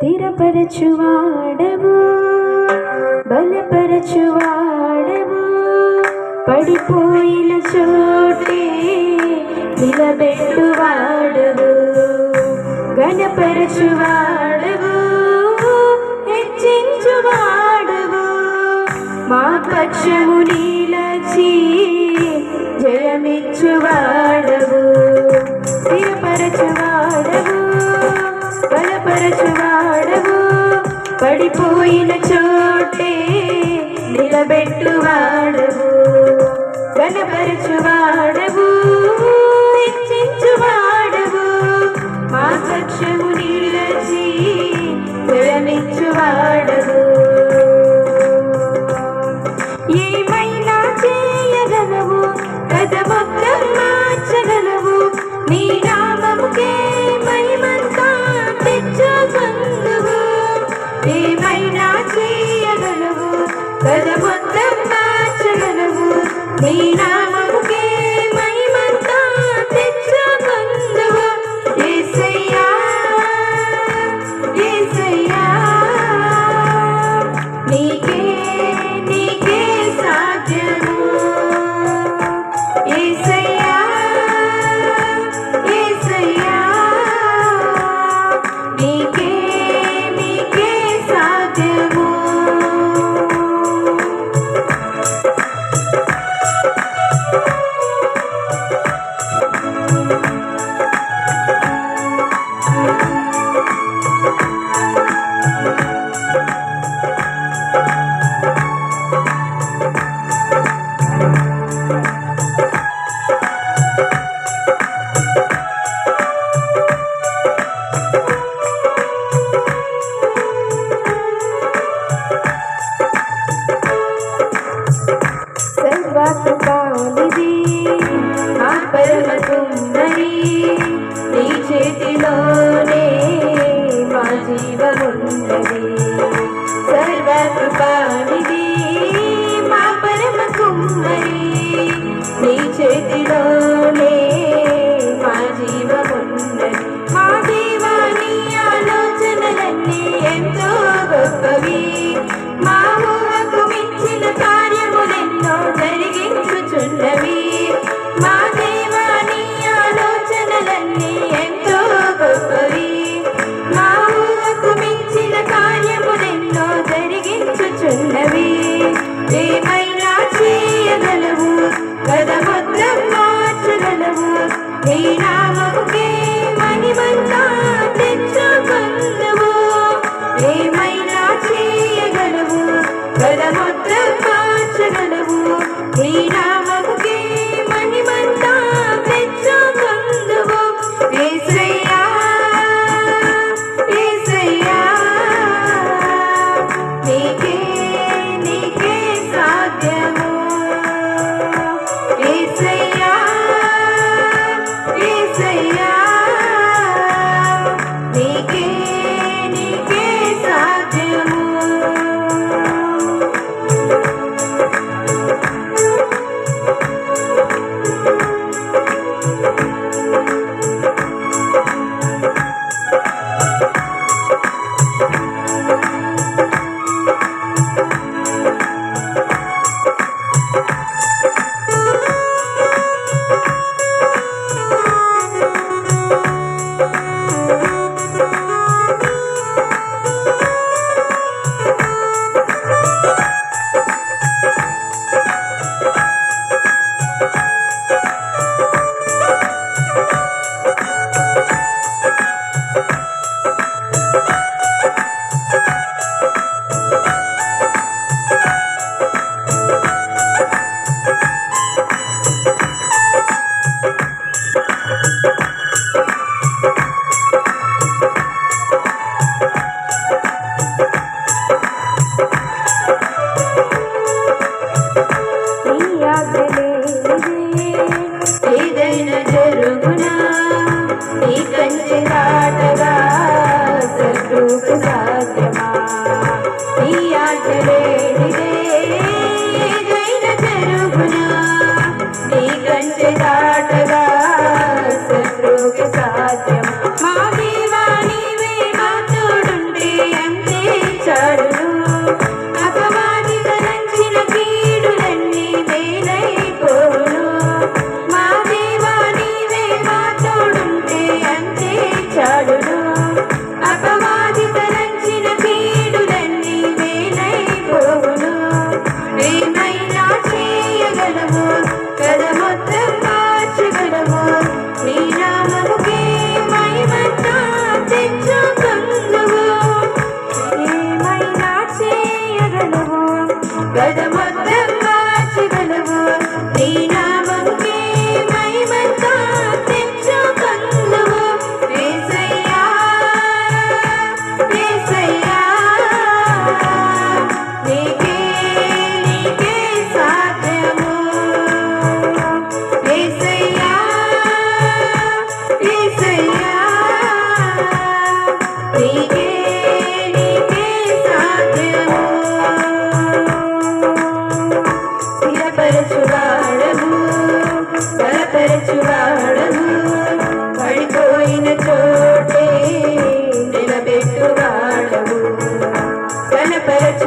സ്ഥിരപരച്ചുവാടവു ബലപരച്ചുവാടവു പടിപ്പോയില ചോട്ടേ നിലബെട്ടുവാടവു ఘనపరచువాడవు హెచ్చించువాడవు మా పక్షము నీలచి జయమిచ్చువాడవు స్థిరపరచు బలపరచువాడవు. పడిపోయిన చోటే నిలబెట్టువాడవు. బలపరచువాడవు. హెచ్చించువాడవు మా సత్యము నిలచి విడమిచ్చువాడవు ఏమైనా చేయగలవు. కథ మొత్తం మార్చగలవు. నీ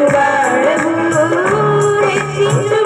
வாழும் ஊரை சிந்து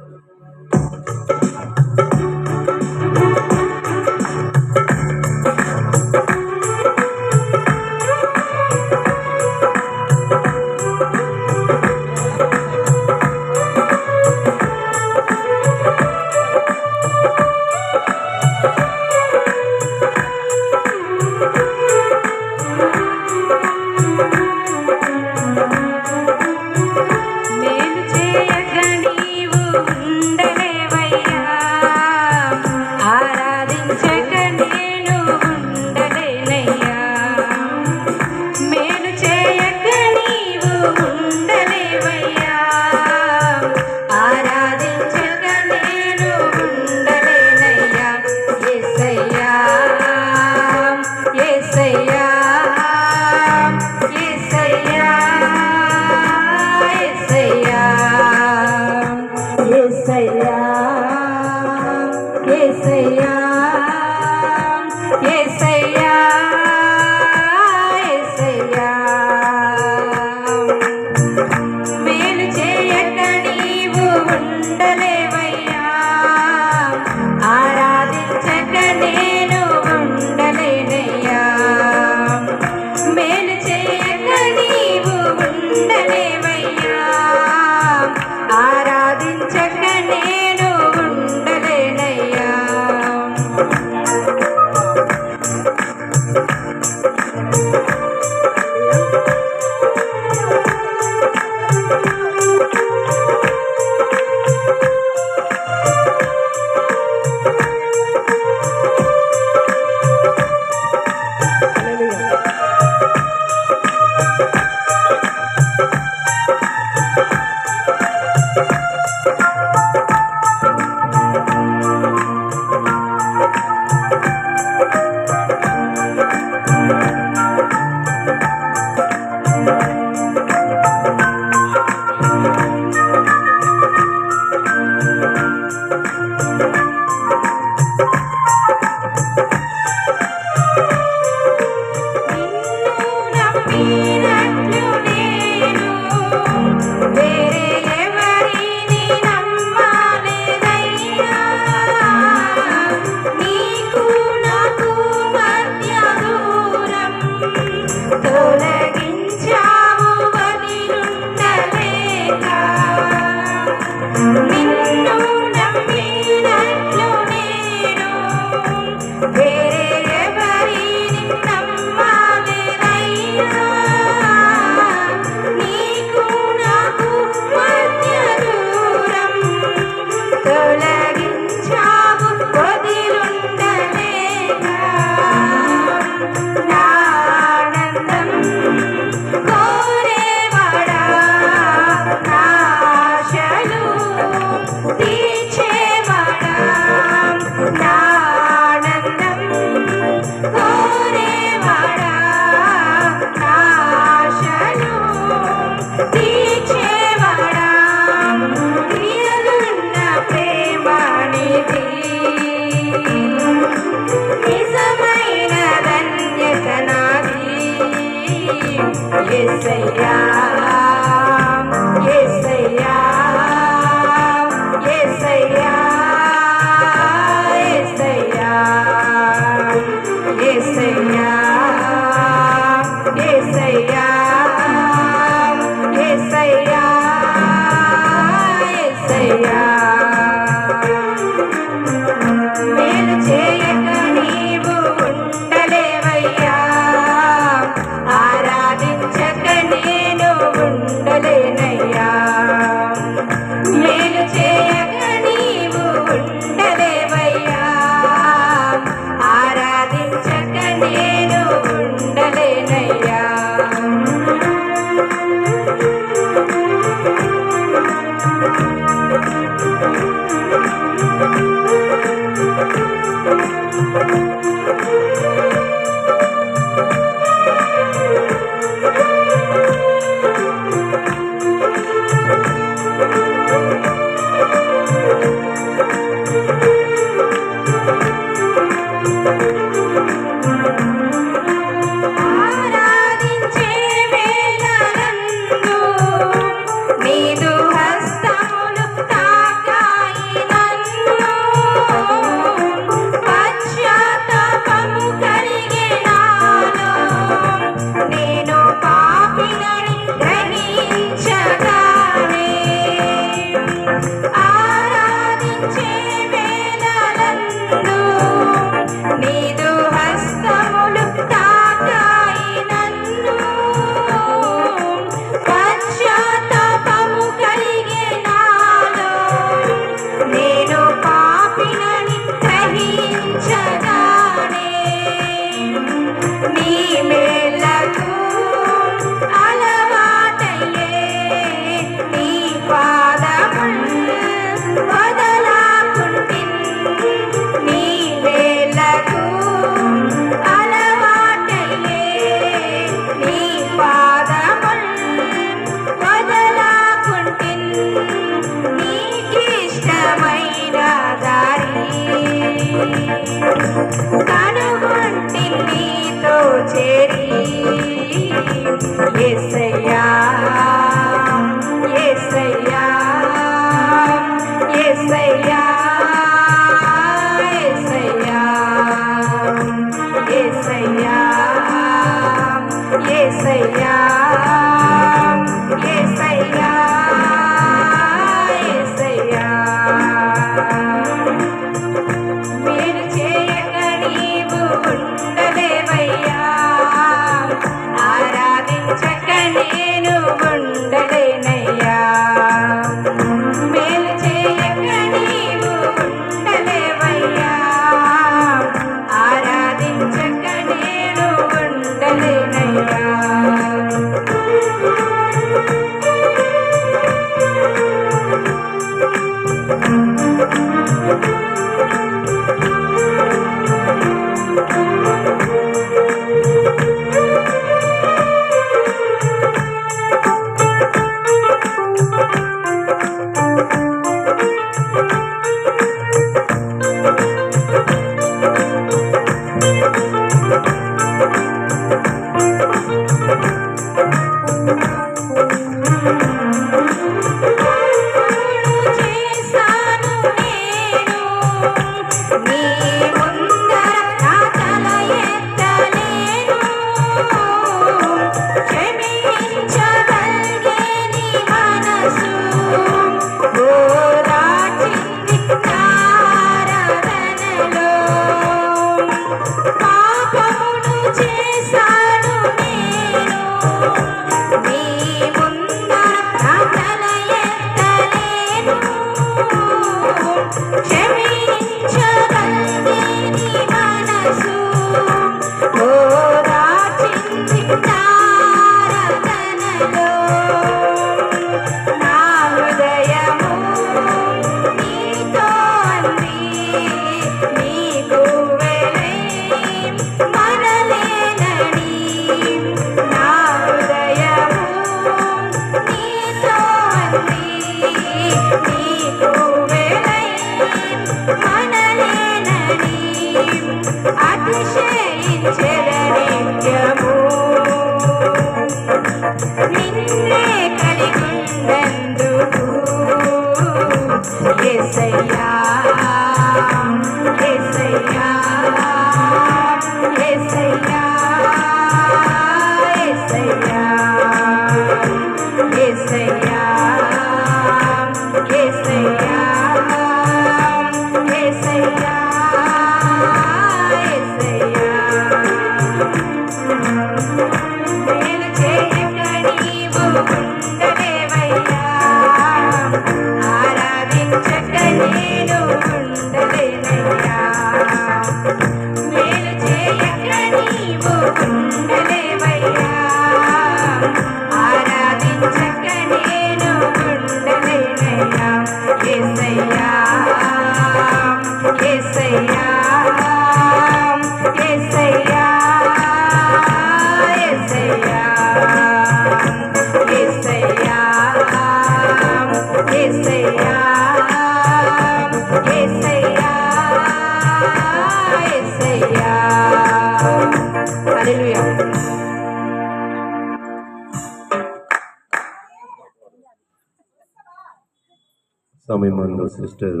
మందు సిస్టర్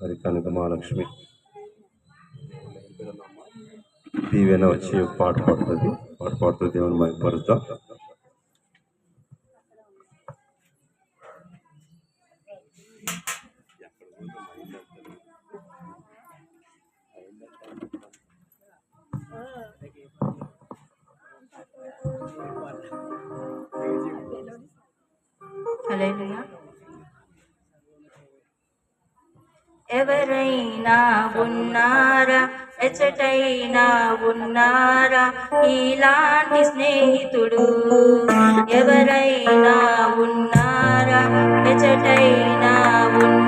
మరి కనక మహాలక్ష్మి దీవెన వచ్చి పాట పాడుతుంది. పాట పాడుతుంది దేవుని మైపరుద్దాం Hallelujah. ఎవరైనా ఉన్నారా? ఎచ్చటైనా ఉన్నారా? ఇలాంటి స్నేహితుడు ఎవరైనా ఉన్నారా? ఎచ్చటైనా ఉన్నారా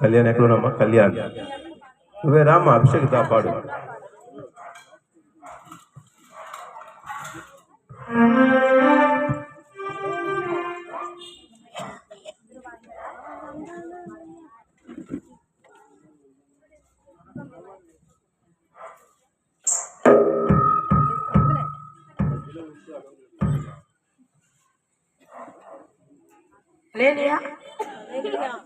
कल्याण एक् कल्याण। राम अभिषेक दापा ले लिया ले लिया।